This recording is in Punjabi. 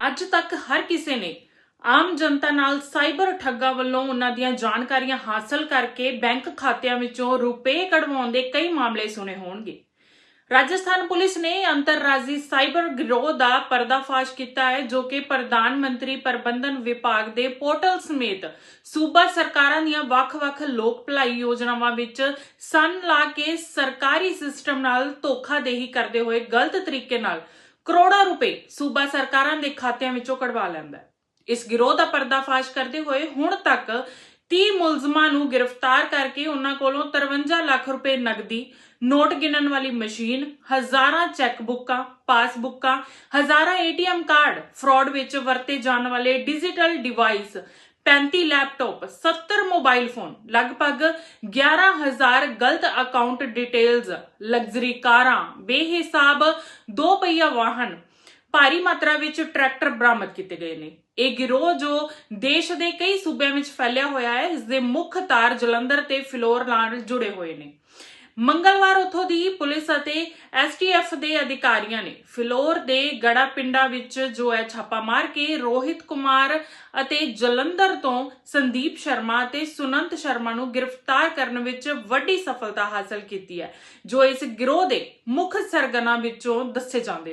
ਅੱਜ ਤੱਕ ਹਰ ਕਿਸੇ ਨੇ ਆਮ ਜਨਤਾ ਨਾਲ ਸਾਈਬਰ ਠੱਗਾ ਵੱਲੋਂ ਉਹਨਾਂ ਦੀਆਂ ਜਾਣਕਾਰੀਆਂ ਹਾਸਲ ਕਰਕੇ ਬੈਂਕ ਖਾਤਿਆਂ ਵਿੱਚੋਂ ਰੁਪਏ ਕਢਵਾਉਣ ਦੇ ਕਈ ਮਾਮਲੇ ਸੁਣੇ ਹੋਣਗੇ। ਰਾਜਸਥਾਨ ਪੁਲਿਸ ਨੇ ਅੰਤਰਰਾਜੀ ਸਾਈਬਰ ਗਿਰੋਹ ਦਾ ਪਰਦਾਫਾਸ਼ ਕੀਤਾ ਹੈ, ਜੋ ਕਿ ਪ੍ਰਧਾਨ ਮੰਤਰੀ ਪ੍ਰਬੰਧਨ ਵਿਭਾਗ ਦੇ ਪੋਰਟਲ ਸਮੇਤ ਸੂਬਾ ਸਰਕਾਰਾਂ ਦੀਆਂ ਵੱਖ-ਵੱਖ ਲੋਕ ਭਲਾਈ ਯੋਜਨਾਵਾਂ ਵਿੱਚ ਸੰਨ ਲਾ ਕੇ ਸਰਕਾਰੀ ਸਿਸਟਮ ਨਾਲ ਧੋਖਾਦੇਹੀ ਕਰਦੇ ਹੋਏ ਗਲਤ ਤਰੀਕੇ ਨਾਲ ਕਰੋੜਾਂ ਰੁਪਏ ਸੂਬਾ ਸਰਕਾਰਾਂ ਦੇ ਖਾਤਿਆਂ ਵਿੱਚੋਂ ਕਢਵਾ ਲੈਂਦਾ ਹੈ। ਇਸ ਗਿਰੋਹ ਦਾ ਪਰਦਾਫਾਸ਼ ਕਰਦੇ ਹੋਏ ਹੁਣ ਤੱਕ 30 ਮੁਲਜ਼ਮਾਂ ਨੂੰ ਗ੍ਰਿਫਤਾਰ ਕਰਕੇ ਉਹਨਾਂ ਕੋਲੋਂ 53 ਲੱਖ ਰੁਪਏ ਨਕਦੀ, ਨੋਟ ਗਿਣਨ ਵਾਲੀ ਮਸ਼ੀਨ, ਹਜ਼ਾਰਾਂ ਚੈੱਕ ਬੁੱਕਾਂ ਪਾਸਬੁੱਕਾਂ, ਹਜ਼ਾਰਾਂ ਏਟੀਐਮ ਕਾਰਡ ਫਰਾਡ ਵਿੱਚ ਵਰਤੇ ਜਾਣ ਵਾਲੇ digital device 35 laptop 70 mobile phone, ਲਗਭਗ 11000 ਗਲਤ ਅਕਾਊਂਟ ਡਿਟੇਲਸ, ਲਗਜ਼ਰੀ ਕਾਰਾਂ, ਬੇਹਿਸਾਬ ਦੋ ਪਹੀਆ ਵਾਹਨ ਭਾਰੀ ਮਾਤਰਾ ਵਿੱਚ ਟਰੈਕਟਰ ਬਰਾਮਦ ਕੀਤੇ ਗਏ ਨੇ। ਇਹ ਗਿਰੋਹ ਜੋ ਦੇਸ਼ ਦੇ ਕਈ ਸੂਬਿਆਂ ਵਿੱਚ ਫੈਲਿਆ ਹੋਇਆ ਹੈ, ਇਸ ਦੇ ਮੁੱਖ ਤਾਰ ਜਲੰਧਰ ਤੇ ਫਿਲੌਰ ਨਾਲ ਜੁੜੇ ਹੋਏ ਨੇ। ਮੰਗਲਵਾਰ ਉਥੋਂ ਦੀ ਪੁਲਿਸ ਅਤੇ ਐਸਟੀਐਫ ਦੇ ਅਧਿਕਾਰੀਆਂ ਨੇ ਫਿਲੌਰ ਦੇ ਗੜਾ ਪਿੰਡਾ ਵਿੱਚ ਜੋ ਹੈ ਛਾਪਾ ਮਾਰ ਕੇ ਰੋਹਿਤ ਕੁਮਾਰ ਅਤੇ ਜਲੰਧਰ ਤੋਂ ਸੰਦੀਪ ਸ਼ਰਮਾ ਅਤੇ ਸੁਨੰਤ ਸ਼ਰਮਾ ਨੂੰ ਗ੍ਰਿਫਤਾਰ ਕਰਨ ਵਿੱਚ ਵੱਡੀ ਸਫਲਤਾ ਹਾਸਲ ਕੀਤੀ ਹੈ, ਜੋ ਇਸ ਗਿਰੋਹ ਦੇ ਮੁੱਖ ਸਰਗਨਾ ਵਿੱਚੋਂ ਦੱਸੇ ਜਾਂਦੇ